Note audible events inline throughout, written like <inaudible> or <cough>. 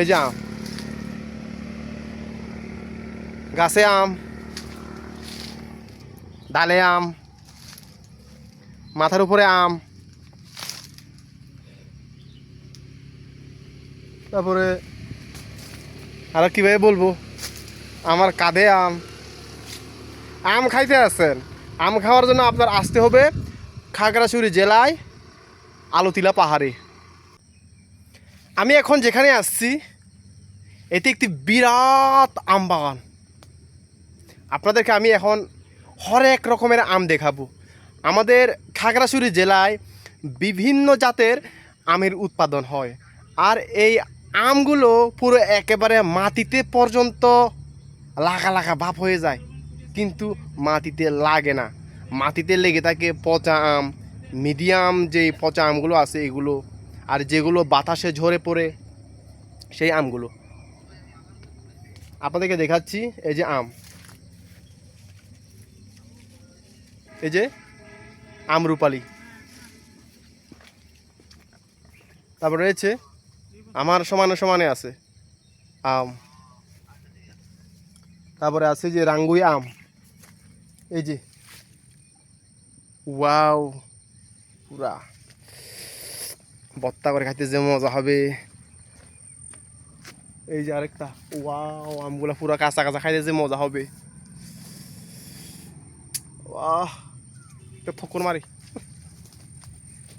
এই যে আম। গাছে আম, ডালে আম, মাথার উপরে আম। তারপরে আর কীভাবে বলব? আমার কাঁধে আম। আম খাইতে আসছেন আম খাওয়ার জন্য আপনার আসতে হবে খাগড়াছড়ি জেলায় আলতিলা পাহাড়ে। আমি এখন যেখানে আসছি, এটি একটি বিরাট আম বাগান। আপনাদেরকে আমি এখন হরেক রকমের আম দেখাবো। আমাদের খাগড়াছড়ি জেলায় বিভিন্ন জাতের আমের উৎপাদন হয়। আর এই আমগুলো পুরো একেবারে মাটিতে পর্যন্ত লাগা লাগা ভাব হয়ে যায়। কিন্তু মাটিতে লাগে না। মাটিতে লেগে থাকে পচা আম মিডিয়াম যে পচা আমগুলো আছে, এগুলো আর যেগুলো বাতাসে ঝরে পড়ে, সেই আমগুলো। আপনাদেরকে দেখাচ্ছি, এই যে আম। এই যে আমরুপালি তারপর রয়েছে, আমার সমানে সমানে আছে আম। তারপরে আছে যে রাঙ্গুই আম। এই যে, ওয়াও, পুরা। বত্তা করে খাইতে যে মজা হবে। এই যে আরেকটা। ওয়াও, আমগুলা পুরা কাঁচা কাঁচা খাইতে যে মজা হবে। ওয়াহ, একটা ঠকুর মারি।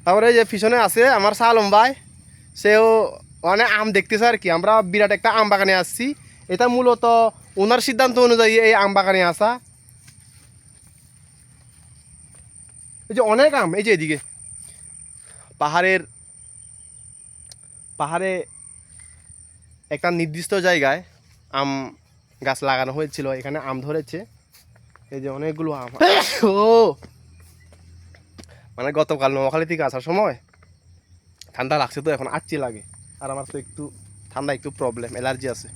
তারপরে যে পিছনে আছে আমার সালম ভাই। সেও মানে আম দেখতেছে আর কি। আমরা বিরাট একটা আম বাগানে আসছি। এটা মূলত ওনার সিদ্ধান্ত অনুযায়ী এই আম বাগানে আসা। এই যে অনেক আম, এই যে এদিকে। পাহাড়ের পাহাড়ে একটা নির্দিষ্ট জায়গায় আম গাছ লাগানো হয়েছিল, এখানে আম ধরেছে। এই যে অনেকগুলো আম। <coughs> ও! মানে গতকাল নোয়াখালী থেকে আসার সময় ঠান্ডা লাগছে তো, এখন আচ্ছি লাগে। আর আমার তো একটু, ঠান্ডা একটু প্রবলেম অ্যালার্জি আছে।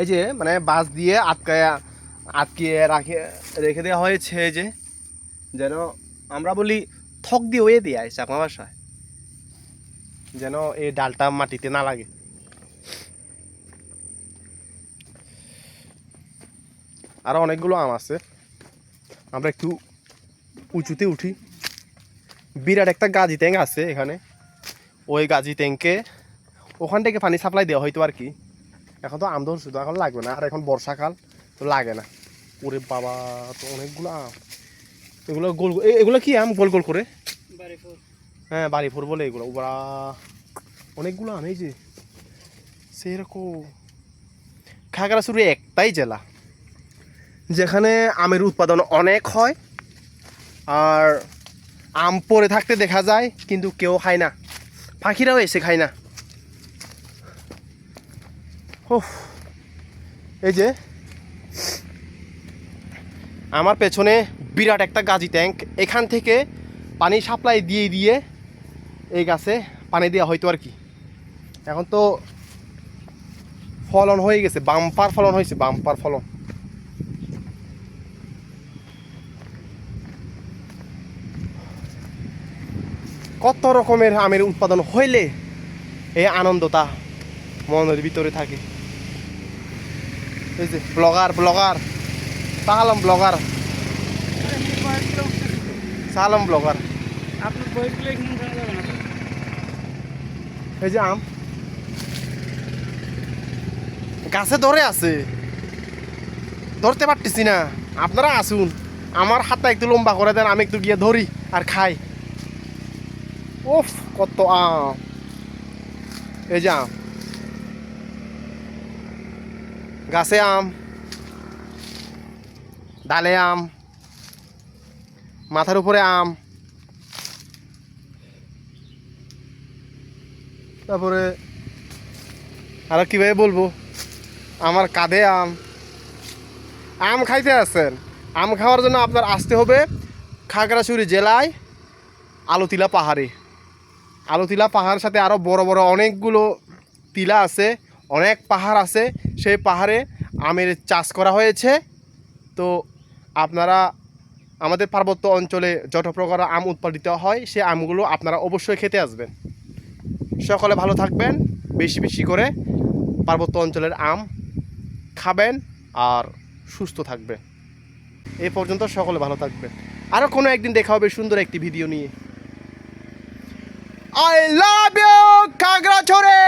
এই যে মানে বাস দিয়ে আটকায়, আটকিয়ে রাখে, রেখে দেওয়া হয়েছে যে, যেন আমরা বলি থক দিয়ে ওয়ে দিয়ে আসছে আপনার বাসায়। যেন এই ডালটা মাটিতে না লাগে। আরও অনেকগুলো আম আছে। আমরা একটু উঁচুতে উঠি। বিরাট একটা গাজি ট্যাঙ্ক আছে এখানে। ওই গাজি ট্যাঙ্কে ওখান থেকে পানি সাপ্লাই দেওয়া হয়তো আর কি। এখন তো আম ধরছে তো এখন লাগবে না। আর এখন বর্ষাকাল, তো লাগে না। ওরে বাবা, তো অনেকগুলো আম। এগুলো গোল গোল- এগুলো কি আম গোল গোল করে? হ্যাঁ বাড়ি ফোর বলে এগুলো। ওরা অনেকগুলো এই যে সেরকম খাগড়াছড়ি একটাই জেলা যেখানে আমের উৎপাদন অনেক হয় আর আম পরে থাকতে দেখা যায় কিন্তু কেউ খায় না। পাখিরাও এসে খায় না। উফ, এই যে আমার পেছনে বিরাট একটা গাজি ট্যাঙ্ক। এখান থেকে পানি সাপ্লাই দিয়ে দিয়ে এই গাছে পানি দেওয়া হয়তো আর কি। এখন তো ফলন হয়ে গেছে, বাম্পার ফলন হয়েছে, বাম্পার ফলন। কত রকমের আমের উৎপাদন হইলে এই আনন্দটা মনের ভিতরে থাকে? এই যে ব্লগার ব্লগার, সালাম ব্লগার। সালাম ব্লগার। আপনার? এই যে আম। গাছে ধরে আছে। ধরতে পারতেছি না। আপনারা আসুন। আমার হাতটা একটু লম্বা করে দেন, আমি একটু গিয়ে ধরি আর খাই। ওফ কত আম। এই যে আম। গাছে আম। ডালে আম। মাথার উপরে আম। তারপরে আর কীভাবে বলব? আমার কাঁধে আম। আম খাইতে আসছেন আম খাওয়ার জন্য আপনার আসতে হবে খাগড়াছড়ি জেলায় আলুতিলা পাহাড়ে। আলুতিলা পাহাড়ের সাথে আরও বড় বড় অনেকগুলো টিলা আছে, অনেক পাহাড় আছে। সেই পাহাড়ে আমের চাষ করা হয়েছে। তো আপনারা আমাদের পার্বত্য অঞ্চলে যত প্রকার আম উৎপাদিত হয় সেই আমগুলো আপনারা অবশ্যই খেতে আসবেন। সকলে ভালো থাকবেন, বেশি বেশি করে পার্বত্য অঞ্চলের আম খাবেন আর সুস্থ থাকবে এ পর্যন্ত সকলে ভালো থাকবে আরও কোনো একদিন দেখা হবে সুন্দর একটি ভিডিও নিয়ে। I love you কাগড়াছড়ে